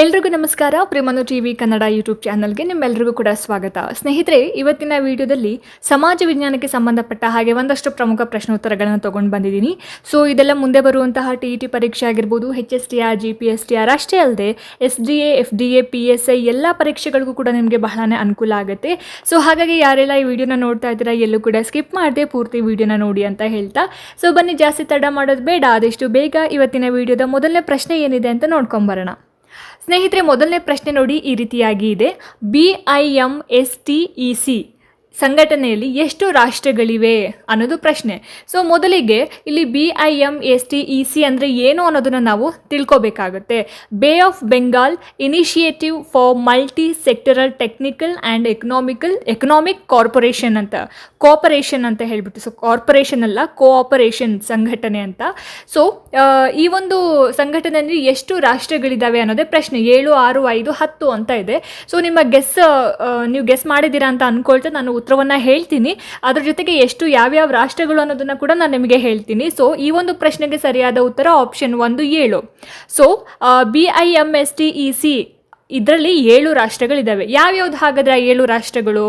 ಎಲ್ರಿಗೂ ನಮಸ್ಕಾರ. ಪ್ರೇಮನು ಟಿ ವಿ ಕನ್ನಡ ಯೂಟ್ಯೂಬ್ ಚಾನಲ್ಗೆ ನಿಮ್ಮೆಲ್ಲರಿಗೂ ಕೂಡ ಸ್ವಾಗತ. ಸ್ನೇಹಿತರೆ, ಇವತ್ತಿನ ವಿಡಿಯೋದಲ್ಲಿ ಸಮಾಜ ವಿಜ್ಞಾನಕ್ಕೆ ಸಂಬಂಧಪಟ್ಟ ಹಾಗೆ ಒಂದಷ್ಟು ಪ್ರಮುಖ ಪ್ರಶ್ನೋತ್ತರಗಳನ್ನು ತೊಗೊಂಡು ಬಂದಿದ್ದೀನಿ. ಸೊ ಇದೆಲ್ಲ ಮುಂದೆ ಬರುವಂತಹ ಟಿ ಇ ಟಿ ಪರೀಕ್ಷೆ ಆಗಿರ್ಬೋದು H S T R G P S T R ಅಷ್ಟೇ ಅಲ್ಲದೆ S D A F D A P S I ಎಲ್ಲ ಪರೀಕ್ಷೆಗಳಿಗೂ ಕೂಡ ನಿಮಗೆ ಬಹಳನೇ ಅನುಕೂಲ ಆಗುತ್ತೆ. ಸೊ ಹಾಗಾಗಿ ಯಾರೆಲ್ಲ ಈ ವಿಡಿಯೋನ ನೋಡ್ತಾ ಇದ್ದೀರಾ, ಎಲ್ಲೂ ಕೂಡ ಸ್ಕಿಪ್ ಮಾಡದೆ ಪೂರ್ತಿ ವಿಡಿಯೋನ ನೋಡಿ ಅಂತ ಹೇಳ್ತಾ. ಸೊ ಬನ್ನಿ, ಜಾಸ್ತಿ ತಡ ಮಾಡೋದು ಬೇಡ, ಆದಷ್ಟು ಬೇಗ ಇವತ್ತಿನ ವಿಡಿಯೋದ ಮೊದಲನೇ ಪ್ರಶ್ನೆ ಏನಿದೆ ಅಂತ ನೋಡ್ಕೊಂಬರೋಣ ಸ್ನೇಹಿತರೆ ಮೊದಲನೇ ಪ್ರಶ್ನೆ ನೋಡಿ ಈ ರೀತಿಯಾಗಿ ಇದೆ. B I M S T E C ಸಂಘಟನೆಯಲ್ಲಿ ಎಷ್ಟು ರಾಷ್ಟ್ರಗಳಿವೆ ಅನ್ನೋದು ಪ್ರಶ್ನೆ. ಸೊ ಮೊದಲಿಗೆ ಇಲ್ಲಿ B I M S T E C ಅಂದರೆ ಏನು ಅನ್ನೋದನ್ನು ನಾವು ತಿಳ್ಕೊಬೇಕಾಗುತ್ತೆ. Bay of Bengal initiative for multi sectoral technical and economical economic corporation ಅಂತ. ಕೋಪರೇಷನ್ ಅಂತ ಹೇಳಿಬಿಟ್ಟು ಸೊ ಕಾರ್ಪೊರೇಷನ್ ಅಲ್ಲ ಕೋಆಪರೇಷನ್ ಸಂಘಟನೆ ಅಂತ. ಸೊ ಈ ಒಂದು ಸಂಘಟನೆಯಲ್ಲಿ ಎಷ್ಟು ರಾಷ್ಟ್ರಗಳಿದ್ದಾವೆ ಅನ್ನೋದೇ ಪ್ರಶ್ನೆ. ಏಳು, ಆರು, ಐದು, ಹತ್ತು ಅಂತ ಇದೆ. ಸೊ ನಿಮ್ಮ ಗೆಸ್ ನೀವು ಗೆಸ್ ಮಾಡಿದ್ದೀರಾ ಅಂತ ಅನ್ಕೊಳ್ತಾ ನಾನು ಉತ್ತರವನ್ನು ಹೇಳ್ತೀನಿ. ಅದ್ರ ಜೊತೆಗೆ ಎಷ್ಟು ಯಾವ್ಯಾವ ರಾಷ್ಟ್ರಗಳು ಅನ್ನೋದನ್ನು ಕೂಡ ನಾನು ನಿಮಗೆ ಹೇಳ್ತೀನಿ. ಸೊ ಈ ಒಂದು ಪ್ರಶ್ನೆಗೆ ಸರಿಯಾದ ಉತ್ತರ ಆಪ್ಷನ್ ಒಂದು ಏಳು. So B I M S T E C ಇದರಲ್ಲಿ ಏಳು ರಾಷ್ಟ್ರಗಳಿದ್ದಾವೆ ಯಾವ್ಯಾವ್ದು ಹಾಗಾದ್ರೆ ಏಳು ರಾಷ್ಟ್ರಗಳು?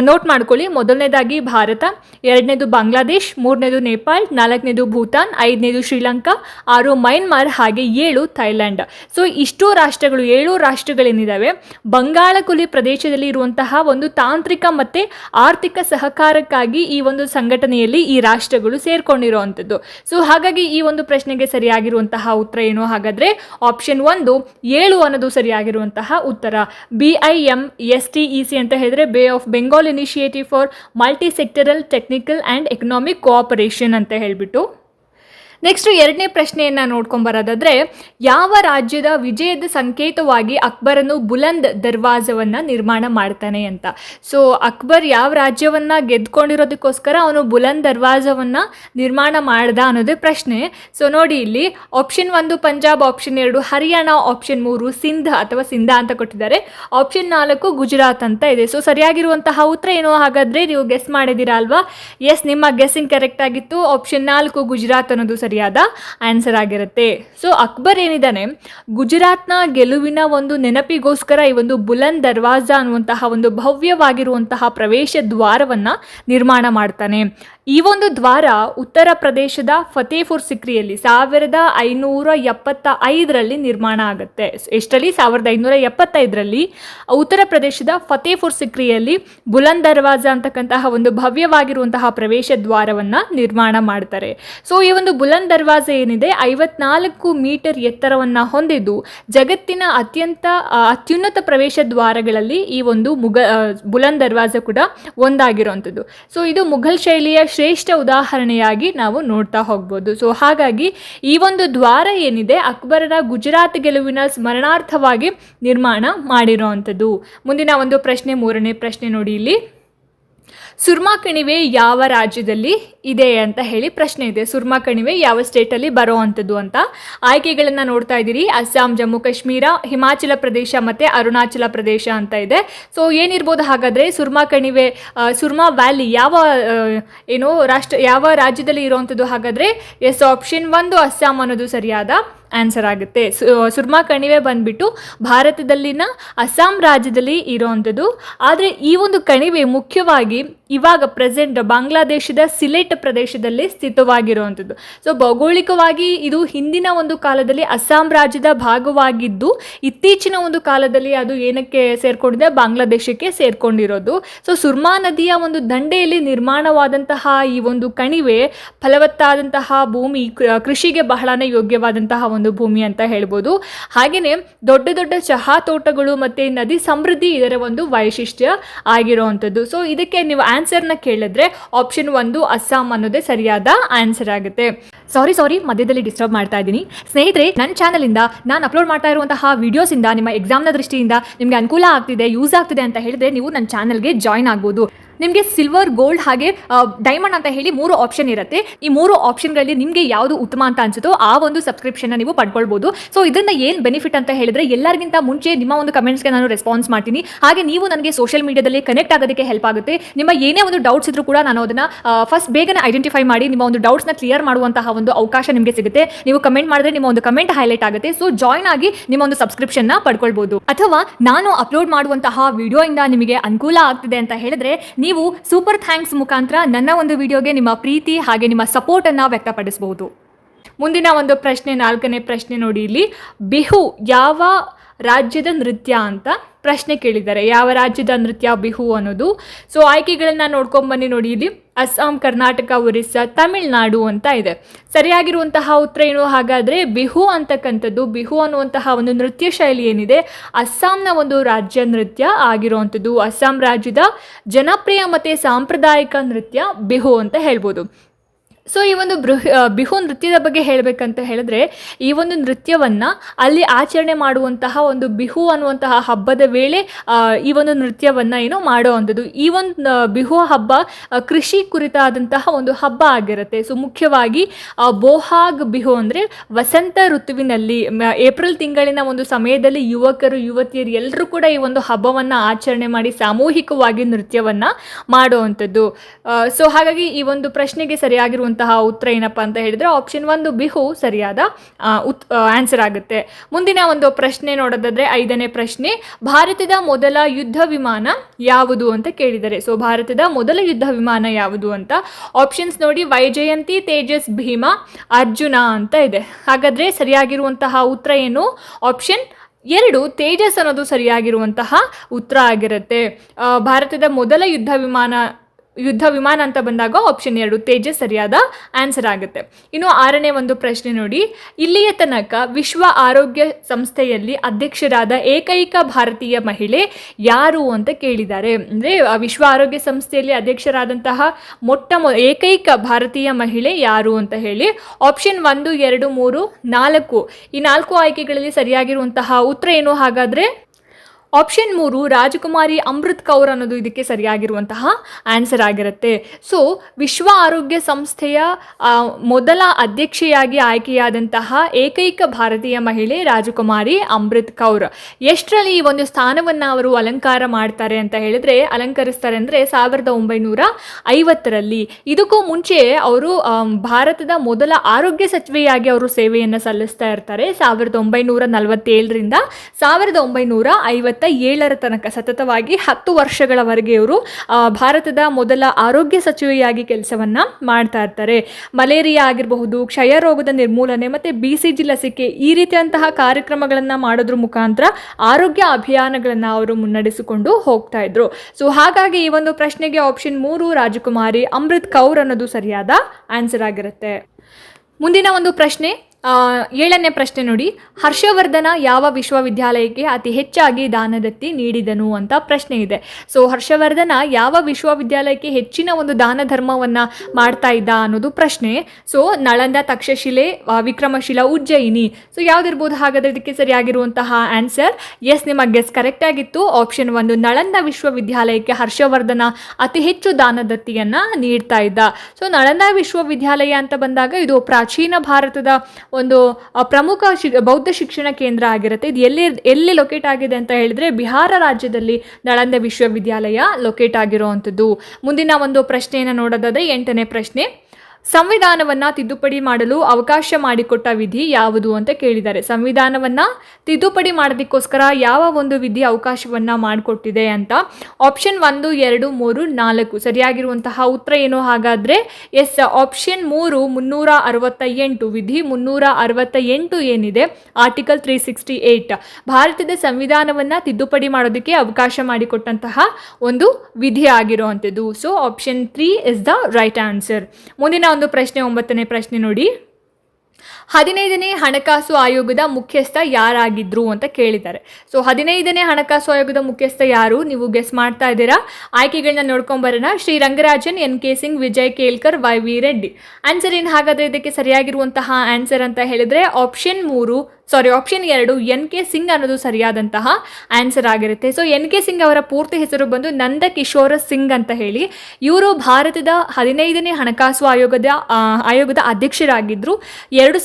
ನೋಟ್ ಮಾಡ್ಕೊಳ್ಳಿ. ಮೊದಲನೇದಾಗಿ ಭಾರತ, ಎರಡನೇದು ಬಾಂಗ್ಲಾದೇಶ್, ಮೂರನೇದು ನೇಪಾಳ್, ನಾಲ್ಕನೇದು ಭೂತಾನ್, ಐದನೇದು ಶ್ರೀಲಂಕಾ, ಆರು ಮೈನ್ಮಾರ್ ಹಾಗೆ ಏಳು ಥೈಲ್ಯಾಂಡ್. ಸೊ, ಇಷ್ಟು ರಾಷ್ಟ್ರಗಳು, ಏಳು ರಾಷ್ಟ್ರಗಳೇನಿದ್ದಾವೆ ಬಂಗಾಳಕೊಲ್ಲಿ ಪ್ರದೇಶದಲ್ಲಿ ಇರುವಂತಹ ಒಂದು ತಾಂತ್ರಿಕ ಮತ್ತು ಆರ್ಥಿಕ ಸಹಕಾರಕ್ಕಾಗಿ ಈ ಒಂದು ಸಂಘಟನೆಯಲ್ಲಿ ಈ ರಾಷ್ಟ್ರಗಳು ಸೇರ್ಕೊಂಡಿರುವಂಥದ್ದು ಸೊ, ಹಾಗಾಗಿ ಈ ಒಂದು ಪ್ರಶ್ನೆಗೆ ಸರಿಯಾಗಿರುವಂತಹ ಉತ್ತರ ಏನು? ಹಾಗಾದರೆ ಆಪ್ಷನ್ ಒಂದು, ಏಳು ಅನ್ನೋದು ಸರಿಯಾಗಿರುವಂತಹ ಉತ್ತರ. B I M S T E C ಅಂತ ಹೇಳಿದ್ರೆ bay of Bengal initiative for multi sectoral technical and economic cooperation ಅಂತ ಹೇಳಿಬಿಟ್ಟು. ನೆಕ್ಸ್ಟ್ ಎರಡನೇ ಪ್ರಶ್ನೆಯನ್ನು ನೋಡ್ಕೊಂಬರೋದಾದ್ರೆ, ಯಾವ ರಾಜ್ಯದ ವಿಜಯದ ಸಂಕೇತವಾಗಿ ಅಕ್ಬರನು ಬುಲಂದ್ ದರ್ವಾಜವನ್ನು ನಿರ್ಮಾಣ ಮಾಡ್ತಾನೆ ಅಂತ. ಸೊ ಅಕ್ಬರ್ ಯಾವ ರಾಜ್ಯವನ್ನು ಗೆದ್ಕೊಂಡಿರೋದಕ್ಕೋಸ್ಕರ ಅವನು ಬುಲಂದ್ ದರ್ವಾಜವನ್ನು ನಿರ್ಮಾಣ ಮಾಡ್ದ ಅನ್ನೋದೇ ಪ್ರಶ್ನೆ. ಸೊ ನೋಡಿ ಇಲ್ಲಿ ಆಪ್ಷನ್ ಒಂದು ಪಂಜಾಬ್ ಆಪ್ಷನ್ ಎರಡು ಹರಿಯಾಣ ಆಪ್ಷನ್ ಮೂರು ಸಿಂಧ್ ಅಥವಾ ಸಿಂಧ ಅಂತ ಕೊಟ್ಟಿದ್ದಾರೆ. ಆಪ್ಷನ್ ನಾಲ್ಕು ಗುಜರಾತ್ ಅಂತ ಇದೆ. ಸೊ ಸರಿಯಾಗಿರುವಂತಹ ಉತ್ತರ ಏನೋ? ಹಾಗಾದರೆ ನೀವು ಗೆಸ್ ಮಾಡಿದ್ದೀರಾ ಅಲ್ವಾ? ಎಸ್ ನಿಮ್ಮ ಗೆಸ್ಸಿಂಗ್ ಕರೆಕ್ಟ್ ಆಗಿತ್ತು. ಆಪ್ಷನ್ ನಾಲ್ಕು ಗುಜರಾತ್ ಅನ್ನೋದು ಸರಿಯಾದ ಆನ್ಸರ್ ಆಗಿರುತ್ತೆ. ಸೊ, ಅಕ್ಬರ್ ಏನಿದ್ದಾನೆ ಗುಜರಾತ್ನ ಗೆಲುವಿನ ಒಂದು ನೆನಪಿಗೋಸ್ಕರ ಈ ಒಂದು ಬುಲಂದ್ ದರ್ವಾಜಾ ಅನ್ನುವಂತಹ ಒಂದು ಭವ್ಯವಾಗಿರುವಂತಹ ಪ್ರವೇಶ ದ್ವಾರವನ್ನು ನಿರ್ಮಾಣ ಮಾಡ್ತಾನೆ. ಈ ಒಂದು ದ್ವಾರ ಉತ್ತರ ಪ್ರದೇಶದ ಫತೇಪುರ್ ಸಿಕ್ರಿಯಲ್ಲಿ ಸಾವಿರದ ಐನೂರ ಎಪ್ಪತ್ತ ಐದರಲ್ಲಿ ನಿರ್ಮಾಣ ಆಗುತ್ತೆ. ಎಷ್ಟರಲ್ಲಿ? ಸಾವಿರದ ಐನೂರ ಎಪ್ಪತ್ತೈದರಲ್ಲಿ. ಉತ್ತರ ಪ್ರದೇಶದ ಫತೇಪುರ್ ಸಿಕ್ರಿಯಲ್ಲಿ ಬುಲಂದ್ ದರ್ವಾಜಾ ಅಂತಕ್ಕಂತಹ ಒಂದು ಭವ್ಯವಾಗಿರುವಂತಹ ಪ್ರವೇಶ ದ್ವಾರವನ್ನು ನಿರ್ಮಾಣ ಮಾಡ್ತಾರೆ. ಸೊ, ಈ ಒಂದು ದರ್ವಾಜ ಏನಿದೆ, ಐವತ್ನಾಲ್ಕು ಮೀಟರ್ ಎತ್ತರವನ್ನು ಹೊಂದಿದ್ದು, ಜಗತ್ತಿನ ಅತ್ಯಂತ ಅತ್ಯುನ್ನತ ಪ್ರವೇಶ ದ್ವಾರಗಳಲ್ಲಿ ಈ ಒಂದು ಮುಗ ಬುಲಂದ್ ದರ್ವಾಜ ಕೂಡ ಒಂದಾಗಿರುವಂಥದ್ದು. ಸೊ ಇದು ಮುಘಲ್ ಶೈಲಿಯ ಶ್ರೇಷ್ಠ ಉದಾಹರಣೆಯಾಗಿ ನಾವು ನೋಡ್ತಾ ಹೋಗ್ಬೋದು. ಸೊ ಹಾಗಾಗಿ ಈ ಒಂದು ದ್ವಾರ ಏನಿದೆ ಅಕ್ಬರನ ಗುಜರಾತ್ ಗೆಲುವಿನ ಸ್ಮರಣಾರ್ಥವಾಗಿ ನಿರ್ಮಾಣ ಮಾಡಿರುವಂಥದ್ದು. ಮುಂದಿನ ಒಂದು ಪ್ರಶ್ನೆ, ಮೂರನೇ ಪ್ರಶ್ನೆ ನೋಡಿ ಇಲ್ಲಿ. ಸುರ್ಮಾ ಕಣಿವೆ ಯಾವ ರಾಜ್ಯದಲ್ಲಿ ಇದೆ ಅಂತ ಹೇಳಿ ಪ್ರಶ್ನೆ ಇದೆ. ಸುರ್ಮಾ ಕಣಿವೆ ಯಾವ ಸ್ಟೇಟಲ್ಲಿ ಬರೋ ಅಂಥದ್ದು ಅಂತ ಆಯ್ಕೆಗಳನ್ನು ನೋಡ್ತಾ ಇದ್ದೀರಿ. ಅಸ್ಸಾಂ, ಜಮ್ಮು, ಕಾಶ್ಮೀರ, ಹಿಮಾಚಲ ಪ್ರದೇಶ ಮತ್ತು ಅರುಣಾಚಲ ಪ್ರದೇಶ ಅಂತ ಇದೆ. ಸೊ ಏನಿರ್ಬೋದು ಹಾಗಾದರೆ ಸುರ್ಮಾ ಕಣಿವೆ ಸುರ್ಮಾ ವ್ಯಾಲಿ ಯಾವ ಏನು ರಾಷ್ಟ್ರ, ಯಾವ ರಾಜ್ಯದಲ್ಲಿ ಇರೋವಂಥದ್ದು ಹಾಗಾದರೆ? ಎಸ್ ಆಪ್ಷನ್ ಒಂದು ಅಸ್ಸಾಂ ಅನ್ನೋದು ಸರಿಯಾದ. ಆನ್ಸರ್ ಆಗುತ್ತೆ. ಸುರ್ಮಾ ಕಣಿವೆ ಬಂದ್ಬಿಟ್ಟು ಭಾರತದಲ್ಲಿನ ಅಸ್ಸಾಂ ರಾಜ್ಯದಲ್ಲಿ ಇರೋವಂಥದ್ದು. ಆದರೆ ಈ ಒಂದು ಕಣಿವೆ ಮುಖ್ಯವಾಗಿ ಇವಾಗ ಪ್ರೆಸೆಂಟ್ ಬಾಂಗ್ಲಾದೇಶದ ಸಿಲೆಟ್ ಪ್ರದೇಶದಲ್ಲಿ ಸ್ಥಿತವಾಗಿರುವಂಥದ್ದು. ಸೊ ಭೌಗೋಳಿಕವಾಗಿ ಇದು ಹಿಂದಿನ ಒಂದು ಕಾಲದಲ್ಲಿ ಅಸ್ಸಾಂ ರಾಜ್ಯದ ಭಾಗವಾಗಿದ್ದು, ಇತ್ತೀಚಿನ ಒಂದು ಕಾಲದಲ್ಲಿ ಅದು ಏನಕ್ಕೆ ಸೇರ್ಕೊಂಡಿದೆ? ಬಾಂಗ್ಲಾದೇಶಕ್ಕೆ ಸೇರ್ಕೊಂಡಿರೋದು. ಸೊ ಸುರ್ಮಾ ನದಿಯ ಒಂದು ದಂಡೆಯಲ್ಲಿ ನಿರ್ಮಾಣವಾದಂತಹ ಈ ಒಂದು ಕಣಿವೆ ಫಲವತ್ತಾದಂತಹ ಭೂಮಿ ಕೃಷಿಗೆ ಬಹಳನೇ ಯೋಗ್ಯವಾದಂತಹ ಒಂದು ಭೂಮಿ ಅಂತ ಹೇಳ್ಬೋದು. ಹಾಗೆಯೇ ದೊಡ್ಡ ದೊಡ್ಡ ಚಹಾ ತೋಟಗಳು ಮತ್ತು ನದಿ ಸಮೃದ್ಧಿ ಇದರ ಒಂದು ವೈಶಿಷ್ಟ್ಯ ಆಗಿರುವಂಥದ್ದು. ಸೊ ಇದಕ್ಕೆ ನೀವು ಆನ್ಸರ್ನ ಕೇಳಿದ್ರೆ ಆಪ್ಷನ್ ಒಂದು ಅಸ್ಸಾಂ ಅನ್ನೋದೇ ಸರಿಯಾದ ಆನ್ಸರ್ ಆಗುತ್ತೆ. ಸಾರಿ ಸಾರಿ ಮಧ್ಯದಲ್ಲಿ ಡಿಸ್ಟರ್ಬ್ ಮಾಡ್ತಾ ಇದ್ದೀನಿ. ಸ್ನೇಹಿತರೆ, ನನ್ನ ಚಾನಲಿಂದ ನಾನು ಅಪ್ಲೋಡ್ ಮಾಡ್ತಾ ಇರುವಂತಹ ವಿಡಿಯೋಸಿಂದ ನಿಮ್ಮ ಎಕ್ಸಾಮ್ನ ದೃಷ್ಟಿಯಿಂದ ನಿಮಗೆ ಅನುಕೂಲ ಆಗ್ತಿದೆ ಯೂಸ್ ಆಗ್ತಿದೆ ಅಂತ ಹೇಳಿದ್ರೆ ನೀವು ನನ್ನ ಚಾನಲ್ಗೆ ಜಾಯ್ನ್ ಆಗ್ಬೋದು. ನಿಮಗೆ ಸಿಲ್ವರ್ ಗೋಲ್ಡ್ ಹಾಗೆ ಡೈಮಂಡ್ ಅಂತ ಹೇಳಿ ಮೂರು ಆಪ್ಷನ್ ಇರುತ್ತೆ. ಈ ಮೂರು ಆಪ್ಷನ್ಗಳಲ್ಲಿ ನಿಮಗೆ ಯಾವುದು ಉತ್ತಮ ಅಂತ ಅನ್ಸುತ್ತೋ ಆ ಒಂದು ಸಬ್ಸ್ಕ್ರಿಪ್ಷನ್ನ ನೀವು ಪಡ್ಕೊಳ್ಬೋದು. ಸೊ ಇದರಿಂದ ಏನು ಬೆನಿಫಿಟ್ ಅಂತ ಹೇಳಿದ್ರೆ ಎಲ್ಲರಿಗಿಂತ ಮುಂಚೆ ನಿಮ್ಮ ಒಂದು ಕಮೆಂಟ್ಸ್ಗೆ ನಾನು ರೆಸ್ಪಾನ್ಸ್ ಮಾಡ್ತೀನಿ. ಹಾಗೆ ನೀವು ನನಗೆ ಸೋಷಿಯಲ್ ಮೀಡಿಯಾದಲ್ಲಿ ಕನೆಕ್ಟ್ ಆಗೋದಕ್ಕೆ ಹೆಲ್ಪ್ ಆಗುತ್ತೆ. ನಿಮ್ಮ ಏನೇ ಒಂದು ಡೌಟ್ಸ್ ಇದ್ರೂ ಕೂಡ ನಾನು ಅದನ್ನ ಫಸ್ಟ್ ಬೇಗನೆ ಐಡೆಂಟಿಫೈ ಮಾಡಿ ನಿಮ್ಮ ಒಂದು ಡೌಟ್ಸ್ನ ಕ್ಲಿಯರ್ ಮಾಡುವಂತಹ ಒಂದು ಅವಕಾಶ ನಿಮಗೆ ಸಿಗುತ್ತೆ. ನೀವು ಕಮೆಂಟ್ ಮಾಡಿದ್ರೆ ನಿಮ್ಮ ಒಂದು ಕಮೆಂಟ್ ಹೈಲೈಟ್ ಆಗುತ್ತೆ. ಸೊ ಜಾಯ್ನ್ ಆಗಿ ನಿಮ್ಮ ಒಂದು ಸಬ್ಸ್ಕ್ರಿಪ್ಷನ್ನ ಪಡ್ಕೊಳ್ಬೋದು. ಅಥವಾ ನಾನು ಅಪ್ಲೋಡ್ ಮಾಡುವಂತಹ ವಿಡಿಯೋ ಇಂದ ನಿಮಗೆ ಅನುಕೂಲ ಆಗ್ತಿದೆ ಅಂತ ಹೇಳಿದ್ರೆ ಸೂಪರ್ ಥ್ಯಾಂಕ್ಸ್ ಮುಖಾಂತರ ನನ್ನ ಒಂದು ವಿಡಿಯೋಗೆ ನಿಮ್ಮ ಪ್ರೀತಿ ಹಾಗೆ ನಿಮ್ಮ ಸಪೋರ್ಟನ್ನು ವ್ಯಕ್ತಪಡಿಸಬಹುದು. ಮುಂದಿನ ಒಂದು ಪ್ರಶ್ನೆ, ನಾಲ್ಕನೇ ಪ್ರಶ್ನೆ ನೋಡಿ ಇಲ್ಲಿ. ಬಿಹು ಯಾವ ರಾಜ್ಯದ ನೃತ್ಯ ಅಂತ ಪ್ರಶ್ನೆ ಕೇಳಿದ್ದಾರೆ. ಯಾವ ರಾಜ್ಯದ ನೃತ್ಯ ಬಿಹು ಅನ್ನೋದು? ಸೊ ಆಯ್ಕೆಗಳನ್ನ ನೋಡ್ಕೊಂಬನ್ನಿ ನೋಡಿ ಇಲ್ಲಿ. ಅಸ್ಸಾಂ, ಕರ್ನಾಟಕ, ಒರಿಸ್ಸಾ, ತಮಿಳ್ನಾಡು ಅಂತ ಇದೆ. ಸರಿಯಾಗಿರುವಂತಹ ಉತ್ತರ ಏನು? ಹಾಗಾದರೆ ಬಿಹು ಅಂತಕ್ಕಂಥದ್ದು, ಬಿಹು ಅನ್ನುವಂತಹ ಒಂದು ನೃತ್ಯ ಶೈಲಿ ಏನಿದೆ? ಅಸ್ಸಾಂನ ಒಂದು ರಾಜ್ಯ ನೃತ್ಯ ಆಗಿರುವಂಥದ್ದು. ಅಸ್ಸಾಂ ರಾಜ್ಯದ ಜನಪ್ರಿಯ ಮತ್ತು ಸಾಂಪ್ರದಾಯಿಕ ನೃತ್ಯ ಬಿಹು ಅಂತ ಹೇಳ್ಬೋದು. ಸೊ ಈ ಒಂದು ಬೃಹ ಬಿಹು ನೃತ್ಯದ ಬಗ್ಗೆ ಹೇಳಬೇಕಂತ ಹೇಳಿದ್ರೆ, ಈ ಒಂದು ನೃತ್ಯವನ್ನು ಅಲ್ಲಿ ಆಚರಣೆ ಮಾಡುವಂತಹ ಒಂದು ಬಿಹು ಅನ್ನುವಂತಹ ಹಬ್ಬದ ವೇಳೆ ಈ ಒಂದು ನೃತ್ಯವನ್ನು ಏನು ಮಾಡುವಂಥದ್ದು ಈ ಒಂದು ಬಿಹು ಹಬ್ಬ ಕೃಷಿ ಕುರಿತಾದಂತಹ ಒಂದು ಹಬ್ಬ ಆಗಿರುತ್ತೆ. ಸೊ ಮುಖ್ಯವಾಗಿ ಬೋಹಾಗ್ ಬಿಹು ಅಂದರೆ ವಸಂತ ಋತುವಿನಲ್ಲಿ ಏಪ್ರಿಲ್ ತಿಂಗಳಿನ ಒಂದು ಸಮಯದಲ್ಲಿ ಯುವಕರು, ಯುವತಿಯರು ಎಲ್ಲರೂ ಕೂಡ ಈ ಒಂದು ಹಬ್ಬವನ್ನು ಆಚರಣೆ ಮಾಡಿ ಸಾಮೂಹಿಕವಾಗಿ ನೃತ್ಯವನ್ನು ಮಾಡುವಂಥದ್ದು ಸೊ ಹಾಗಾಗಿ ಈ ಒಂದು ಪ್ರಶ್ನೆಗೆ ಸರಿಯಾಗಿರುವಂತಹ ಉತ್ತರ ಏನಪ್ಪ ಅಂತ ಹೇಳಿದ್ರೆ ಆಪ್ಷನ್ ಒಂದು ಬಿಹು ಸರಿಯಾದ ಉತ್ ಆನ್ಸರ್ ಆಗುತ್ತೆ. ಮುಂದಿನ ಒಂದು ಪ್ರಶ್ನೆ ನೋಡೋದಾದ್ರೆ ಐದನೇ ಪ್ರಶ್ನೆ, ಭಾರತದ ಮೊದಲ ಯುದ್ಧ ವಿಮಾನ ಯಾವುದು ಅಂತ ಕೇಳಿದ್ದಾರೆ ಸೊ ಭಾರತದ ಮೊದಲ ಯುದ್ಧ ವಿಮಾನ ಯಾವುದು ಅಂತ ಆಪ್ಷನ್ಸ್ ನೋಡಿ, ವೈಜಯಂತಿ, ತೇಜಸ್, ಭೀಮಾ, ಅರ್ಜುನ ಅಂತ ಇದೆ. ಹಾಗಾದ್ರೆ ಸರಿಯಾಗಿರುವಂತಹ ಉತ್ತರ ಏನು? ಆಪ್ಷನ್ ಎರಡು, ತೇಜಸ್ ಅನ್ನೋದು ಸರಿಯಾಗಿರುವಂತಹ ಉತ್ತರ ಆಗಿರುತ್ತೆ. ಭಾರತದ ಮೊದಲ ಯುದ್ಧ ವಿಮಾನ ಯುದ್ಧ ವಿಮಾನ ಅಂತ ಬಂದಾಗ ಆಪ್ಷನ್ ಎರಡು, ತೇಜಸ್ ಸರಿಯಾದ ಆನ್ಸರ್ ಆಗುತ್ತೆ. ಇನ್ನು ಆರನೇ ಒಂದು ಪ್ರಶ್ನೆ ನೋಡಿ. ಇಲ್ಲಿಯ ತನಕ ವಿಶ್ವ ಆರೋಗ್ಯ ಸಂಸ್ಥೆಯಲ್ಲಿ ಅಧ್ಯಕ್ಷರಾದ ಏಕೈಕ ಭಾರತೀಯ ಮಹಿಳೆ ಯಾರು ಅಂತ ಕೇಳಿದ್ದಾರೆ. ಅಂದರೆ ವಿಶ್ವ ಆರೋಗ್ಯ ಸಂಸ್ಥೆಯಲ್ಲಿ ಅಧ್ಯಕ್ಷರಾದಂತಹ ಮೊಟ್ಟ ಮೊ ಏಕೈಕ ಭಾರತೀಯ ಮಹಿಳೆ ಯಾರು ಅಂತ ಹೇಳಿ. ಆಪ್ಷನ್ ಒಂದು, ಎರಡು, ಮೂರು, ನಾಲ್ಕು. ಈ ನಾಲ್ಕು ಆಯ್ಕೆಗಳಲ್ಲಿ ಸರಿಯಾಗಿರುವಂತಹ ಉತ್ತರ ಏನು? ಹಾಗಾದರೆ ಆಪ್ಷನ್ ಮೂರು ರಾಜಕುಮಾರಿ ಅಮೃತ್ ಕೌರ್ ಅನ್ನೋದು ಇದಕ್ಕೆ ಸರಿಯಾಗಿರುವಂತಹ ಆನ್ಸರ್ ಆಗಿರುತ್ತೆ. ಸೊ ವಿಶ್ವ ಆರೋಗ್ಯ ಸಂಸ್ಥೆಯ ಮೊದಲ ಅಧ್ಯಕ್ಷೆಯಾಗಿ ಆಯ್ಕೆಯಾದಂತಹ ಏಕೈಕ ಭಾರತೀಯ ಮಹಿಳೆ ರಾಜಕುಮಾರಿ ಅಮೃತ್ ಕೌರ್. ಎಷ್ಟರಲ್ಲಿ ಈ ಒಂದು ಸ್ಥಾನವನ್ನು ಅವರು ಅಲಂಕಾರ ಮಾಡ್ತಾರೆ ಅಂತ ಹೇಳಿದ್ರೆ ಅಲಂಕರಿಸ್ತಾರೆ ಅಂದರೆ ಸಾವಿರದ ಒಂಬೈನೂರ ಐವತ್ತರಲ್ಲಿ. ಇದಕ್ಕೂ ಮುಂಚೆ ಅವರು ಭಾರತದ ಮೊದಲ ಆರೋಗ್ಯ ಸಚಿವೆಯಾಗಿ ಅವರು ಸೇವೆಯನ್ನು ಸಲ್ಲಿಸ್ತಾ ಇರ್ತಾರೆ. ಸಾವಿರದ ಒಂಬೈನೂರ ನಲವತ್ತೇಳರಿಂದ ಸಾವಿರದ ಒಂಬೈನೂರ ಐವತ್ತ ಏಳರ ತನಕ ಸತತವಾಗಿ ಹತ್ತು ವರ್ಷಗಳವರೆಗೆ ಇವರು ಭಾರತದ ಮೊದಲ ಆರೋಗ್ಯ ಸಚಿವೆಯಾಗಿ ಕೆಲಸವನ್ನ ಮಾಡ್ತಾ ಇರ್ತಾರೆ. ಮಲೇರಿಯಾ ಆಗಿರಬಹುದು, ಕ್ಷಯ ರೋಗದ ನಿರ್ಮೂಲನೆ ಮತ್ತು ಬಿ ಸಿ ಜಿ ಲಸಿಕೆ ಈ ರೀತಿಯಂತಹ ಕಾರ್ಯಕ್ರಮಗಳನ್ನು ಮಾಡೋದ್ರ ಮುಖಾಂತರ ಆರೋಗ್ಯ ಅಭಿಯಾನಗಳನ್ನು ಅವರು ಮುನ್ನಡೆಸಿಕೊಂಡು ಹೋಗ್ತಾ ಇದ್ರು. ಸೊ ಹಾಗಾಗಿ ಈ ಒಂದು ಪ್ರಶ್ನೆಗೆ ಆಪ್ಷನ್ ಮೂರು ರಾಜಕುಮಾರಿ ಅಮೃತ್ ಕೌರ್ ಅನ್ನೋದು ಸರಿಯಾದ ಆನ್ಸರ್ ಆಗಿರುತ್ತೆ. ಮುಂದಿನ ಒಂದು ಪ್ರಶ್ನೆ ಏಳನೇ ಪ್ರಶ್ನೆ ನೋಡಿ. ಹರ್ಷವರ್ಧನ ಯಾವ ವಿಶ್ವವಿದ್ಯಾಲಯಕ್ಕೆ ಅತಿ ಹೆಚ್ಚಾಗಿ ದಾನದತ್ತಿ ನೀಡಿದನು ಅಂತ ಪ್ರಶ್ನೆ ಇದೆ. ಸೊ ಹರ್ಷವರ್ಧನ ಯಾವ ವಿಶ್ವವಿದ್ಯಾಲಯಕ್ಕೆ ಹೆಚ್ಚಿನ ಒಂದು ದಾನ ಧರ್ಮವನ್ನು ಮಾಡ್ತಾ ಇದ್ದ ಅನ್ನೋದು ಪ್ರಶ್ನೆ. ಸೊ ನಳಂದ ತಕ್ಷಶಿಲೆ ವಿಕ್ರಮಶಿಲಾ, ಉಜ್ಜಯಿನಿ. ಸೊ ಯಾವ್ದಿರ್ಬೋದು? ಹಾಗಾದ್ರೆ ಇದಕ್ಕೆ ಸರಿಯಾಗಿರುವಂತಹ ಆನ್ಸರ್ ಎಸ್. ನಿಮ್ಮ ಗೆಸ್ ಕರೆಕ್ಟ್ ಆಗಿತ್ತು. ಆಪ್ಷನ್ ಒಂದು, ನಳಂದ ವಿಶ್ವವಿದ್ಯಾಲಯಕ್ಕೆ ಹರ್ಷವರ್ಧನ ಅತಿ ಹೆಚ್ಚು ದಾನದತ್ತಿಯನ್ನು ನೀಡ್ತಾ ಇದ್ದ. ಸೊ ನಳಂದ ವಿಶ್ವವಿದ್ಯಾಲಯ ಅಂತ ಬಂದಾಗ ಇದು ಪ್ರಾಚೀನ ಭಾರತದ ಒಂದು ಪ್ರಮುಖ ಶಿ, ಬೌದ್ಧ ಶಿಕ್ಷಣ ಕೇಂದ್ರ ಆಗಿರುತ್ತೆ. ಇದು ಎಲ್ಲಿ ಎಲ್ಲಿ ಲೊಕೇಟ್ ಆಗಿದೆ ಅಂತ ಹೇಳಿದ್ರೆ ಬಿಹಾರ ರಾಜ್ಯದಲ್ಲಿ ನಳಂದ ವಿಶ್ವವಿದ್ಯಾಲಯ ಲೊಕೇಟ್ ಆಗಿರುವಂಥದ್ದು. ಮುಂದಿನ ಒಂದು ಪ್ರಶ್ನೆಯನ್ನು ನೋಡೋದಾದ್ರೆ ಎಂಟನೇ ಪ್ರಶ್ನೆ. ಸಂವಿಧಾನವನ್ನು ತಿದ್ದುಪಡಿ ಮಾಡಲು ಅವಕಾಶ ಮಾಡಿಕೊಟ್ಟ ವಿಧಿ ಯಾವುದು ಅಂತ ಕೇಳಿದ್ದಾರೆ. ಸಂವಿಧಾನವನ್ನು ತಿದ್ದುಪಡಿ ಮಾಡೋದಕ್ಕೋಸ್ಕರ ಯಾವ ಒಂದು ವಿಧಿ ಅವಕಾಶವನ್ನು ಮಾಡಿಕೊಟ್ಟಿದೆ ಅಂತ ಆಪ್ಷನ್ ಒಂದು, ಎರಡು, ಮೂರು, ನಾಲ್ಕು ಸರಿಯಾಗಿರುವಂತಹ ಉತ್ತರ ಏನು? ಹಾಗಾದರೆ ಎಸ್ ಆಪ್ಷನ್ ಮೂರು, ಮುನ್ನೂರ ಅರವತ್ತ ಎಂಟು ವಿಧಿ ಮುನ್ನೂರ ಅರವತ್ತ ಎಂಟು ಏನಿದೆ? ಆರ್ಟಿಕಲ್ ತ್ರೀ ಸಿಕ್ಸ್ಟಿ ಏಯ್ಟ್ ಭಾರತದ ಸಂವಿಧಾನವನ್ನು ತಿದ್ದುಪಡಿ ಮಾಡೋದಕ್ಕೆ ಅವಕಾಶ ಮಾಡಿಕೊಟ್ಟಂತಹ ಒಂದು ವಿಧಿ ಆಗಿರುವಂಥದ್ದು. So option three is the right answer ಮುಂದಿನ ಒಂದು ಪ್ರಶ್ನೆ ಒಂಬತ್ತನೇ ಪ್ರಶ್ನೆ ನೋಡಿ. ಹದಿನೈದನೇ ಹಣಕಾಸು ಆಯೋಗದ ಮುಖ್ಯಸ್ಥ ಯಾರಾಗಿದ್ರು ಅಂತ ಕೇಳಿದ್ದಾರೆ. ಸೊ ಹದಿನೈದನೇ ಹಣಕಾಸು ಆಯೋಗದ ಮುಖ್ಯಸ್ಥ ಯಾರು? ನೀವು ಗೆಸ್ ಮಾಡ್ತಾ ಇದ್ದೀರಾ? ಆಯ್ಕೆಗಳನ್ನ ನೋಡ್ಕೊಂಬರೋಣ Shri Rangarajan, N K Singh, Vijay Kelkar Y V Reddy. Answer ಏನು? ಹಾಗಾದ್ರೆ ಇದಕ್ಕೆ ಸರಿಯಾಗಿರುವಂತಹ ಆನ್ಸರ್ ಅಂತ ಹೇಳಿದ್ರೆ ಆಪ್ಷನ್ ಮೂರು ಸಾರಿ ಆಪ್ಷನ್ ಎರಡು, ಎನ್ ಕೆ ಸಿಂಗ್ ಅನ್ನೋದು ಸರಿಯಾದಂತಹ ಆನ್ಸರ್ ಆಗಿರುತ್ತೆ. ಸೊ ಎನ್ ಕೆ ಸಿಂಗ್ ಅವರ ಪೂರ್ತಿ ಹೆಸರು ಬಂದು ನಂದ ಕಿಶೋರ ಸಿಂಗ್ ಅಂತ ಹೇಳಿ. ಇವರು ಭಾರತದ ಹದಿನೈದನೇ ಹಣಕಾಸು ಆಯೋಗದ ಆಯೋಗದ ಅಧ್ಯಕ್ಷರಾಗಿದ್ದರು ಎರಡು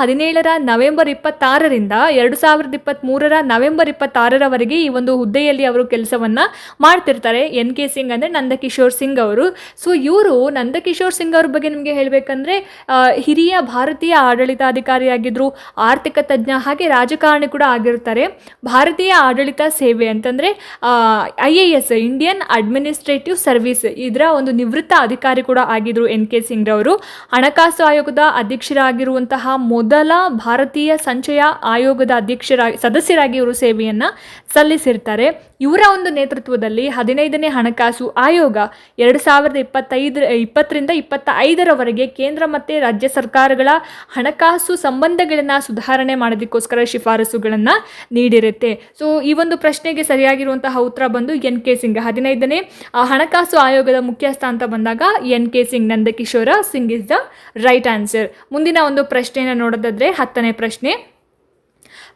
ಹದಿನೇಳರ ನವೆಂಬರ್ ಇಪ್ಪತ್ತಾರರಿಂದ ಎರಡು ಸಾವಿರದ ಇಪ್ಪತ್ತ್ಮೂರರ ನವೆಂಬರ್ ಇಪ್ಪತ್ತಾರರವರೆಗೆ ಈ ಒಂದು ಹುದ್ದೆಯಲ್ಲಿ ಅವರು ಕೆಲಸವನ್ನು ಮಾಡ್ತಿರ್ತಾರೆ. ಎನ್ ಕೆ ಸಿಂಗ್ ಅಂದರೆ ನಂದಕಿಶೋರ್ ಸಿಂಗ್ ಅವರು. ಸೊ ಇವರು ನಂದಕಿಶೋರ್ ಸಿಂಗ್ ಅವ್ರ ಬಗ್ಗೆ ನಿಮಗೆ ಹೇಳಬೇಕಂದ್ರೆ ಹಿರಿಯ ಭಾರತೀಯ ಆಡಳಿತಾಧಿಕಾರಿಯಾಗಿದ್ದರು ಆರ್ಥಿಕ ತಜ್ಞ ಹಾಗೆ ರಾಜಕಾರಣಿ ಕೂಡ ಆಗಿರ್ತಾರೆ. ಭಾರತೀಯ ಆಡಳಿತ ಸೇವೆ ಅಂತಂದರೆ I A S, Indian administrative service ಇದರ ಒಂದು ನಿವೃತ್ತ ಅಧಿಕಾರಿ ಕೂಡ ಆಗಿದ್ರು ಎನ್ ಕೆ ಸಿಂಗ್ ಅವರು ಹಣಕಾಸು ಆಯೋಗದ ಅಧ್ಯಕ್ಷರಾಗಿರುವಂತಹ ಮೊದಲ ಭಾರತೀಯ ಸಂಚಯ ಆಯೋಗದ ಅಧ್ಯಕ್ಷರಾಗಿ ಸದಸ್ಯರಾಗಿ ಇವರು ಸೇವೆಯನ್ನು ಸಲ್ಲಿಸಿರ್ತಾರೆ. ಇವರ ಒಂದು ನೇತೃತ್ವದಲ್ಲಿ ಹದಿನೈದನೇ ಹಣಕಾಸು ಆಯೋಗ ಎರಡು ಸಾವಿರದ ಇಪ್ಪತ್ತೈದರ ಇಪ್ಪತ್ತರಿಂದ ಇಪ್ಪತ್ತ ಐದರವರೆಗೆ ಕೇಂದ್ರ ಮತ್ತು ರಾಜ್ಯ ಸರ್ಕಾರಗಳ ಹಣಕಾಸು ಸಂಬಂಧಗಳನ್ನು ಸುಧಾರಣೆ ಮಾಡೋದಕ್ಕೋಸ್ಕರ ಶಿಫಾರಸುಗಳನ್ನು ನೀಡಿರುತ್ತೆ. ಸೊ ಈ ಒಂದು ಪ್ರಶ್ನೆಗೆ ಸರಿಯಾಗಿರುವಂತಹ ಉತ್ತರ ಬಂದು ಎನ್ ಕೆ ಸಿಂಗ್. ಹದಿನೈದನೇ ಹಣಕಾಸು ಆಯೋಗದ ಮುಖ್ಯಸ್ಥ ಅಂತ ಬಂದಾಗ N K Singh Nandakishore Singh is the right answer ಮುಂದಿನ ಒಂದು ಪ್ರಶ್ನೆಯನ್ನು ನೋಡೋದಾದ್ರೆ ಹತ್ತನೇ ಪ್ರಶ್ನೆ.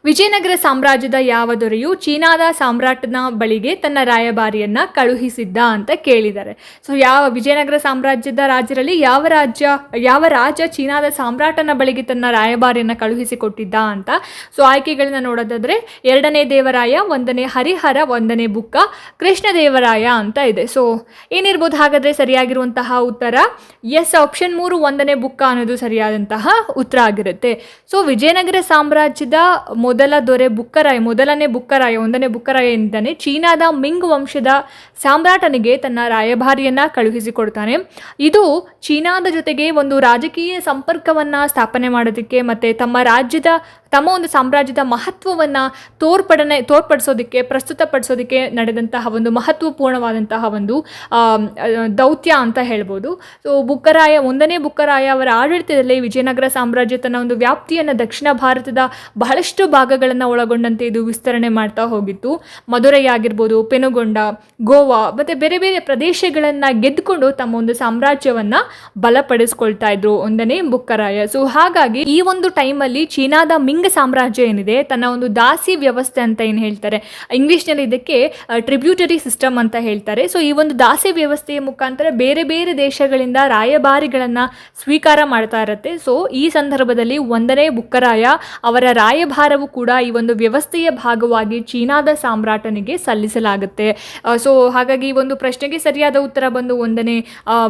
ವಿಜಯನಗರ ಸಾಮ್ರಾಜ್ಯದ ಯಾವ ದೊರೆಯು ಚೀನಾದ ಸಾಮ್ರಾಟನ ಬಳಿಗೆ ತನ್ನ ರಾಯಭಾರಿಯನ್ನ ಕಳುಹಿಸಿದ್ದ ಅಂತ ಕೇಳಿದ್ದಾರೆ. ಸೊ ಯಾವ ವಿಜಯನಗರ ಸಾಮ್ರಾಜ್ಯದ ರಾಜ್ಯರಲ್ಲಿ ಯಾವ ರಾಜ್ಯ, ಯಾವ ರಾಜ ಚೀನಾದ ಸಾಮ್ರಾಟನ ಬಳಿಗೆ ತನ್ನ ರಾಯಭಾರಿಯನ್ನ ಕಳುಹಿಸಿಕೊಟ್ಟಿದ್ದ ಅಂತ ಸೊ, ಆಯ್ಕೆಗಳನ್ನ ನೋಡೋದಾದ್ರೆ ಎರಡನೇ ದೇವರಾಯ, ಒಂದನೇ ಹರಿಹರ, ಒಂದನೇ ಬುಕ್ಕ ಕೃಷ್ಣದೇವರಾಯ ಅಂತ ಇದೆ. ಸೊ ಏನಿರ್ಬೋದು? ಹಾಗಾದ್ರೆ ಸರಿಯಾಗಿರುವಂತಹ ಉತ್ತರ? ಎಸ್ ಆಪ್ಷನ್ ಮೂರು ಒಂದನೇ ಬುಕ್ಕ ಅನ್ನೋದು ಸರಿಯಾದಂತಹ ಉತ್ತರ ಆಗಿರುತ್ತೆ. ಸೊ ವಿಜಯನಗರ ಸಾಮ್ರಾಜ್ಯದ ದೊರೆ ಬುಕ್ಕರಾಯ, ಮೊದಲನೇ ಬುಕ್ಕರಾಯ, ಒಂದನೇ ಬುಕ್ಕರಾಯ ಎಂದನೆ ಚೀನಾದ ಮಿಂಗ್ ವಂಶದ ಸಾಮ್ರಾಟನಿಗೆ ತನ್ನ ರಾಯಭಾರಿಯನ್ನ ಕಳುಹಿಸಿಕೊಡ್ತಾನೆ. ಇದು ಚೀನಾದ ಜೊತೆಗೆ ಒಂದು ರಾಜಕೀಯ ಸಂಪರ್ಕವನ್ನ ಸ್ಥಾಪನೆ ಮಾಡೋದಕ್ಕೆ ಮತ್ತೆ ತಮ್ಮ ರಾಜ್ಯದ ತಮ್ಮ ಒಂದು ಸಾಮ್ರಾಜ್ಯದ ಮಹತ್ವವನ್ನು ತೋರ್ಪಡನೆ, ತೋರ್ಪಡಿಸೋದಕ್ಕೆ, ಪ್ರಸ್ತುತಪಡಿಸೋದಕ್ಕೆ ನಡೆದಂತಹ ಒಂದು ಮಹತ್ವಪೂರ್ಣವಾದಂತಹ ಒಂದು ದೌತ್ಯ ಅಂತ ಹೇಳ್ಬೋದು. ಸೊ ಬುಕ್ಕರಾಯ, ಒಂದನೇ ಬುಕ್ಕರಾಯ ಅವರ ಆಡಳಿತದಲ್ಲಿ ವಿಜಯನಗರ ಸಾಮ್ರಾಜ್ಯ ತನ್ನ ಒಂದು ವ್ಯಾಪ್ತಿಯನ್ನು ದಕ್ಷಿಣ ಭಾರತದ ಬಹಳಷ್ಟು ಭಾಗಗಳನ್ನು ಒಳಗೊಂಡಂತೆ ಇದು ವಿಸ್ತರಣೆ ಮಾಡ್ತಾ ಹೋಗಿತ್ತು. ಮಧುರೈ ಆಗಿರ್ಬೋದು ಪೆನುಗೊಂಡ, ಗೋವಾ ಮತ್ತು ಬೇರೆ ಬೇರೆ ಪ್ರದೇಶಗಳನ್ನು ಗೆದ್ದುಕೊಂಡು ತಮ್ಮ ಒಂದು ಸಾಮ್ರಾಜ್ಯವನ್ನು ಬಲಪಡಿಸ್ಕೊಳ್ತಾ ಇದ್ರು ಒಂದನೇ ಬುಕ್ಕರಾಯ. ಸೊ ಹಾಗಾಗಿ ಈ ಒಂದು ಟೈಮಲ್ಲಿ ಚೀನಾದ ಮಿಂಗ ಸಾಮ್ರಾಜ್ಯ ಏನಿದೆ, ತನ್ನ ಒಂದು ದಾಸಿ ವ್ಯವಸ್ಥೆ ಅಂತ ಏನು ಹೇಳ್ತಾರೆ? ಇಂಗ್ಲೀಷ್ನಲ್ಲಿ ಇದಕ್ಕೆ ಟ್ರಿಬ್ಯೂಟರಿ ಸಿಸ್ಟಮ್ ಅಂತ ಹೇಳ್ತಾರೆ. ಸೊ ಈ ಒಂದು ದಾಸಿ ವ್ಯವಸ್ಥೆಯ ಮುಖಾಂತರ ಬೇರೆ ಬೇರೆ ದೇಶಗಳಿಂದ ರಾಯಭಾರಿಗಳನ್ನು ಸ್ವೀಕಾರ ಮಾಡ್ತಾ ಇರುತ್ತೆ. ಸೊ ಈ ಸಂದರ್ಭದಲ್ಲಿ ಒಂದನೇ ಬುಕ್ಕರಾಯ ಅವರ ರಾಯಭಾರವು ಕೂಡ ಈ ಒಂದು ವ್ಯವಸ್ಥೆಯ ಭಾಗವಾಗಿ ಚೀನಾದ ಸಾಮ್ರಾಟನಿಗೆ ಸಲ್ಲಿಸಲಾಗುತ್ತೆ. ಸೊ ಹಾಗಾಗಿ ಈ ಒಂದು ಪ್ರಶ್ನೆಗೆ ಸರಿಯಾದ ಉತ್ತರ ಬಂದು ಒಂದನೇ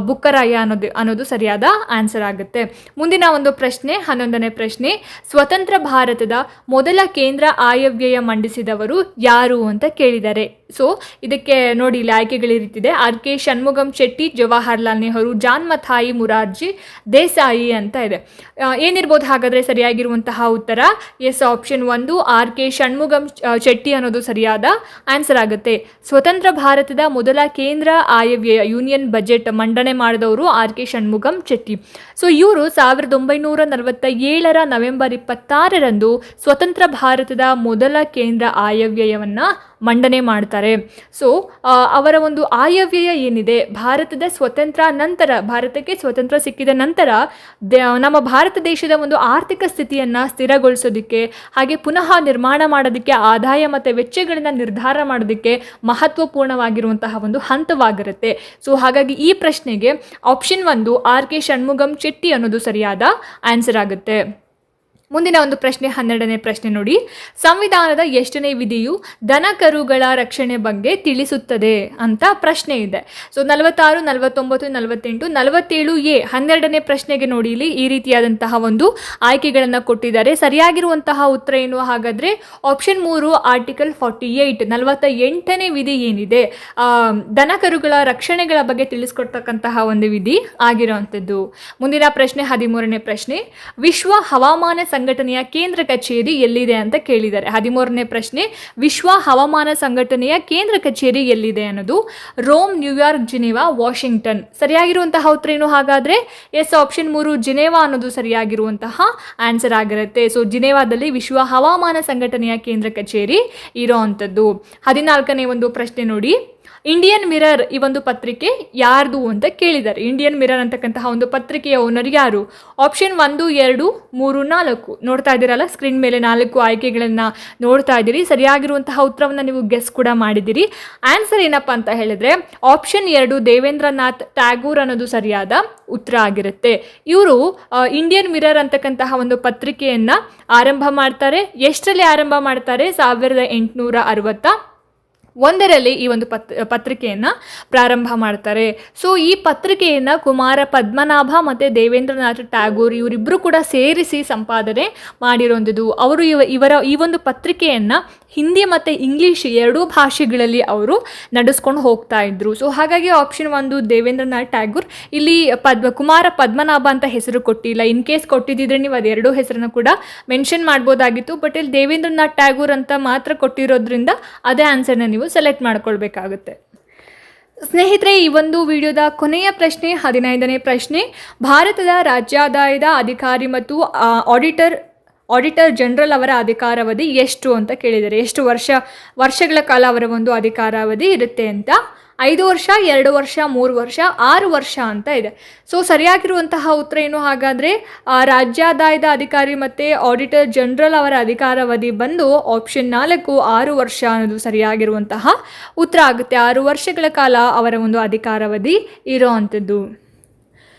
ಬುಕ್ಕರಾಯ ಅನ್ನೋದು ಅನ್ನೋದು ಸರಿಯಾದ ಆನ್ಸರ್ ಆಗುತ್ತೆ. ಮುಂದಿನ ಒಂದು ಪ್ರಶ್ನೆ, ಹನ್ನೊಂದನೇ ಪ್ರಶ್ನೆ, ಸ್ವತಂತ್ರ ಭಾರತದ ಮೊದಲ ಕೇಂದ್ರ ಆಯವ್ಯಯ ಮಂಡಿಸಿದವರು ಯಾರು ಅಂತ ಕೇಳಿದ್ದಾರೆ ಸೊ ಇದಕ್ಕೆ ನೋಡಿ ಇಲ್ಲಿ ಆಯ್ಕೆಗಳಿರುತ್ತಿದೆ ಆರ್ ಕೆ ಷಣ್ಮುಗಂ ಶೆಟ್ಟಿ, ಜವಾಹರ್ಲಾಲ್ ನೆಹರು ಜಾನ್ ಮಥಾಯಿ ಮುರಾರ್ಜಿ, ದೇಸಾಯಿ ಅಂತ ಇದೆ. ಏನಿರ್ಬೋದು ಹಾಗಾದರೆ ಸರಿಯಾಗಿರುವಂತಹ ಉತ್ತರ? ಎಸ್ ಆಪ್ಷನ್ ಒಂದು, ಆರ್ ಕೆ ಷಣ್ಮುಗಂ ಶೆಟ್ಟಿ ಅನ್ನೋದು ಸರಿಯಾದ ಆನ್ಸರ್ ಆಗುತ್ತೆ. ಸ್ವತಂತ್ರ ಭಾರತದ ಮೊದಲ ಕೇಂದ್ರ ಆಯವ್ಯಯ ಯೂನಿಯನ್ ಬಜೆಟ್ ಮಂಡನೆ ಮಾಡಿದವರು R K Shanmugam Shetty. So ಇವರು ಸಾವಿರದ ಒಂಬೈನೂರ ನಲವತ್ತ ಏಳರ ನವೆಂಬರ್ ಇಪ್ಪತ್ತಾರರಂದು ಸ್ವತಂತ್ರ ಭಾರತದ ಮೊದಲ ಕೇಂದ್ರ ಆಯವ್ಯಯವನ್ನು ಮಂಡನೆ ಮಾಡ್ತಾರೆ. ಸೊ ಅವರ ಒಂದು ಆಯವ್ಯಯ ಏನಿದೆ? ಭಾರತದ ಸ್ವತಂತ್ರ ನಂತರ, ಭಾರತಕ್ಕೆ ಸ್ವತಂತ್ರ ಸಿಕ್ಕಿದ ನಂತರ ನಮ್ಮ ಭಾರತ ದೇಶದ ಒಂದು ಆರ್ಥಿಕ ಸ್ಥಿತಿಯನ್ನು ಸ್ಥಿರಗೊಳಿಸೋದಕ್ಕೆ, ಹಾಗೆ ಪುನಃ ನಿರ್ಮಾಣ ಮಾಡೋದಕ್ಕೆ, ಆದಾಯ ಮತ್ತು ವೆಚ್ಚಗಳನ್ನು ನಿರ್ಧಾರ ಮಾಡೋದಕ್ಕೆ ಮಹತ್ವಪೂರ್ಣವಾಗಿರುವಂತಹ ಒಂದು ಹಂತವಾಗಿರುತ್ತೆ. ಸೊ ಹಾಗಾಗಿ ಈ ಪ್ರಶ್ನೆಗೆ ಆಪ್ಷನ್ ಒಂದು ಆರ್ ಕೆ ಷಣ್ಮುಗಂ ಚೆಟ್ಟಿ ಅನ್ನೋದು ಸರಿಯಾದ ಆನ್ಸರ್ ಆಗುತ್ತೆ. ಮುಂದಿನ ಒಂದು ಪ್ರಶ್ನೆ, ಹನ್ನೆರಡನೇ ಪ್ರಶ್ನೆ ನೋಡಿ. ಸಂವಿಧಾನದ ಎಷ್ಟನೇ ವಿಧಿಯು ದನ ಕರುಗಳ ರಕ್ಷಣೆ ಬಗ್ಗೆ ತಿಳಿಸುತ್ತದೆ ಅಂತ ಪ್ರಶ್ನೆ ಇದೆ. ಸೊ ನಲವತ್ತಾರು, ನಲವತ್ತೊಂಬತ್ತು, ನಲವತ್ತೆಂಟು, ನಲವತ್ತೇಳು ಎ, ಹನ್ನೆರಡನೇ ಪ್ರಶ್ನೆಗೆ ನೋಡಿ ಇಲ್ಲಿ ಈ ರೀತಿಯಾದಂತಹ ಒಂದು ಆಯ್ಕೆಗಳನ್ನು ಕೊಟ್ಟಿದ್ದಾರೆ. ಸರಿಯಾಗಿರುವಂತಹ ಉತ್ತರ ಏನು? ಹಾಗಾದರೆ ಆಪ್ಷನ್ ಮೂರು ಆರ್ಟಿಕಲ್ ಫಾರ್ಟಿ ಏಯ್ಟ್ ನಲವತ್ತ ಎಂಟನೇ ವಿಧಿ ಏನಿದೆ? ದನ ಕರುಗಳ ರಕ್ಷಣೆಗಳ ಬಗ್ಗೆ ತಿಳಿಸ್ಕೊಡ್ತಕ್ಕಂತಹ ಒಂದು ವಿಧಿ ಆಗಿರುವಂಥದ್ದು. ಮುಂದಿನ ಪ್ರಶ್ನೆ, ಹದಿಮೂರನೇ ಪ್ರಶ್ನೆ. ವಿಶ್ವ ಹವಾಮಾನ ಸಂಘಟನೆಯ ಕೇಂದ್ರ ಕಚೇರಿ ಎಲ್ಲಿದೆ ಅಂತ ಕೇಳಿದ್ದಾರೆ. ಹದಿಮೂರನೇ ಪ್ರಶ್ನೆ, ವಿಶ್ವ ಹವಾಮಾನ ಸಂಘಟನೆಯ ಕೇಂದ್ರ ಕಚೇರಿ ಎಲ್ಲಿದೆ ಅನ್ನೋದು Rome New York Geneva, Washington. ಸರಿಯಾಗಿರುವಂತಹ ಉತ್ತರ ಏನು ಹಾಗಾದ್ರೆ? ಎಸ್, ಆಪ್ಷನ್ ಮೂರು ಜಿನೇವಾ ಅನ್ನೋದು ಸರಿಯಾಗಿರುವಂತಹ ಆನ್ಸರ್ ಆಗಿರುತ್ತೆ. ಸೊ, ಜಿನೇವಾದಲ್ಲಿ ವಿಶ್ವ ಹವಾಮಾನ ಸಂಘಟನೆಯ ಕೇಂದ್ರ ಕಚೇರಿ ಇರೋ ಅಂಥದ್ದು ಹದಿನಾಲ್ಕನೇ ಒಂದು ಪ್ರಶ್ನೆ ನೋಡಿ. ಇಂಡಿಯನ್ ಮಿರರ್ ಈ ಒಂದು ಪತ್ರಿಕೆ ಯಾರ್ದು ಅಂತ ಕೇಳಿದ್ದಾರೆ. ಇಂಡಿಯನ್ ಮಿರರ್ ಅಂತಕ್ಕಂತಹ ಒಂದು ಪತ್ರಿಕೆಯ ಓನರ್ ಯಾರು? ಆಪ್ಷನ್ ಒಂದು, ಎರಡು, ಮೂರು, ನಾಲ್ಕು. ನೋಡ್ತಾ ಇದ್ದೀರಲ್ಲ? ಸ್ಕ್ರೀನ್ ಮೇಲೆ ನಾಲ್ಕು ಆಯ್ಕೆಗಳನ್ನು ನೋಡ್ತಾ ಇದ್ದೀರಿ. ಸರಿಯಾಗಿರುವಂತಹ ಉತ್ತರವನ್ನು ನೀವು ಗೆಸ್ ಕೂಡ ಮಾಡಿದ್ದೀರಿ. ಆನ್ಸರ್ ಏನಪ್ಪ ಅಂತ ಹೇಳಿದ್ರೆ ಆಪ್ಷನ್ ಎರಡು ದೇವೇಂದ್ರನಾಥ್ ಟ್ಯಾಗೂರ್ ಅನ್ನೋದು ಸರಿಯಾದ ಉತ್ತರ ಆಗಿರುತ್ತೆ. ಇವರು ಇಂಡಿಯನ್ ಮಿರರ್ ಅಂತಕ್ಕಂತಹ ಒಂದು ಪತ್ರಿಕೆಯನ್ನು ಆರಂಭ ಮಾಡ್ತಾರೆ. ಎಷ್ಟರಲ್ಲಿ ಆರಂಭ ಮಾಡ್ತಾರೆ? ಸಾವಿರದ ಎಂಟುನೂರ ಅರವತ್ತ ಒಂದರಲ್ಲಿ ಈ ಒಂದು ಪತ್, ಪತ್ರಿಕೆಯನ್ನು ಪ್ರಾರಂಭ ಮಾಡ್ತಾರೆ. ಸೊ ಈ ಪತ್ರಿಕೆಯನ್ನು ಕುಮಾರ ಪದ್ಮನಾಭ ಮತ್ತು ದೇವೇಂದ್ರನಾಥ್ ಟ್ಯಾಗೂರ್ ಇವರಿಬ್ಬರು ಕೂಡ ಸೇರಿಸಿ ಸಂಪಾದನೆ ಮಾಡಿರೋಂಥದ್ದು ಅವರು ಇವ, ಇವರ ಈ ಒಂದು ಪತ್ರಿಕೆಯನ್ನು ಹಿಂದಿ ಮತ್ತು ಇಂಗ್ಲೀಷ್ ಎರಡೂ ಭಾಷೆಗಳಲ್ಲಿ ಅವರು ನಡೆಸ್ಕೊಂಡು ಹೋಗ್ತಾ ಇದ್ರು. ಸೊ ಹಾಗಾಗಿ ಆಪ್ಷನ್ ಒಂದು ದೇವೇಂದ್ರನಾಥ್ ಟ್ಯಾಗೂರ್, ಇಲ್ಲಿ ಪದ್ಮ, ಕುಮಾರ ಪದ್ಮನಾಭ ಅಂತ ಹೆಸರು ಕೊಟ್ಟಿಲ್ಲ. ಇನ್ ಕೇಸ್ ಕೊಟ್ಟಿದ್ದಿದ್ರೆ ನೀವು ಅದೆರಡೂ ಹೆಸರನ್ನು ಕೂಡ ಮೆನ್ಷನ್ ಮಾಡ್ಬೋದಾಗಿತ್ತು. ಬಟ್ ಇಲ್ಲಿ ದೇವೇಂದ್ರನಾಥ್ ಟ್ಯಾಗೂರ್ ಅಂತ ಮಾತ್ರ ಕೊಟ್ಟಿರೋದ್ರಿಂದ ಅದೇ ಆನ್ಸರ್ನ ನೀವು ಸೆಲೆಕ್ಟ್ ಮಾಡ್ಕೊಳ್ಬೇಕಾಗುತ್ತೆ. ಸ್ನೇಹಿತರೆ, ಈ ಒಂದು ವಿಡಿಯೋದ ಕೊನೆಯ ಪ್ರಶ್ನೆ, ಹದಿನೈದನೇ ಪ್ರಶ್ನೆ. ಭಾರತದ ರಾಜ್ಯಾದಾಯದ ಅಧಿಕಾರಿ ಮತ್ತು ಆಡಿಟರ್ ಆಡಿಟರ್ ಜನರಲ್ ಅವರ ಅಧಿಕಾರಾವಧಿ ಎಷ್ಟು ಅಂತ ಕೇಳಿದ್ದಾರೆ ಎಷ್ಟು ವರ್ಷ, ವರ್ಷಗಳ ಕಾಲ ಅವರ ಒಂದು ಅಧಿಕಾರಾವಧಿ ಇರುತ್ತೆ ಅಂತ? ಐದು ವರ್ಷ, ಎರಡು ವರ್ಷ, ಮೂರು ವರ್ಷ, ಆರು ವರ್ಷ ಅಂತ ಇದೆ. ಸೊ ಸರಿಯಾಗಿರುವಂತಹ ಉತ್ತರ ಏನು ಹಾಗಾದರೆ ರಾಜ್ಯಾದಾಯದ ಅಧಿಕಾರಿ ಮತ್ತು ಆಡಿಟರ್ ಜನರಲ್ ಅವರ ಅಧಿಕಾರಾವಧಿ ಬಂದು ಆಪ್ಷನ್ ನಾಲ್ಕು, ಆರು ವರ್ಷ ಅನ್ನೋದು ಸರಿಯಾಗಿರುವಂತಹ ಉತ್ತರ ಆಗುತ್ತೆ. ಆರು ವರ್ಷಗಳ ಕಾಲ ಅವರ ಒಂದು ಅಧಿಕಾರಾವಧಿ ಇರೋ ಅಂಥದ್ದು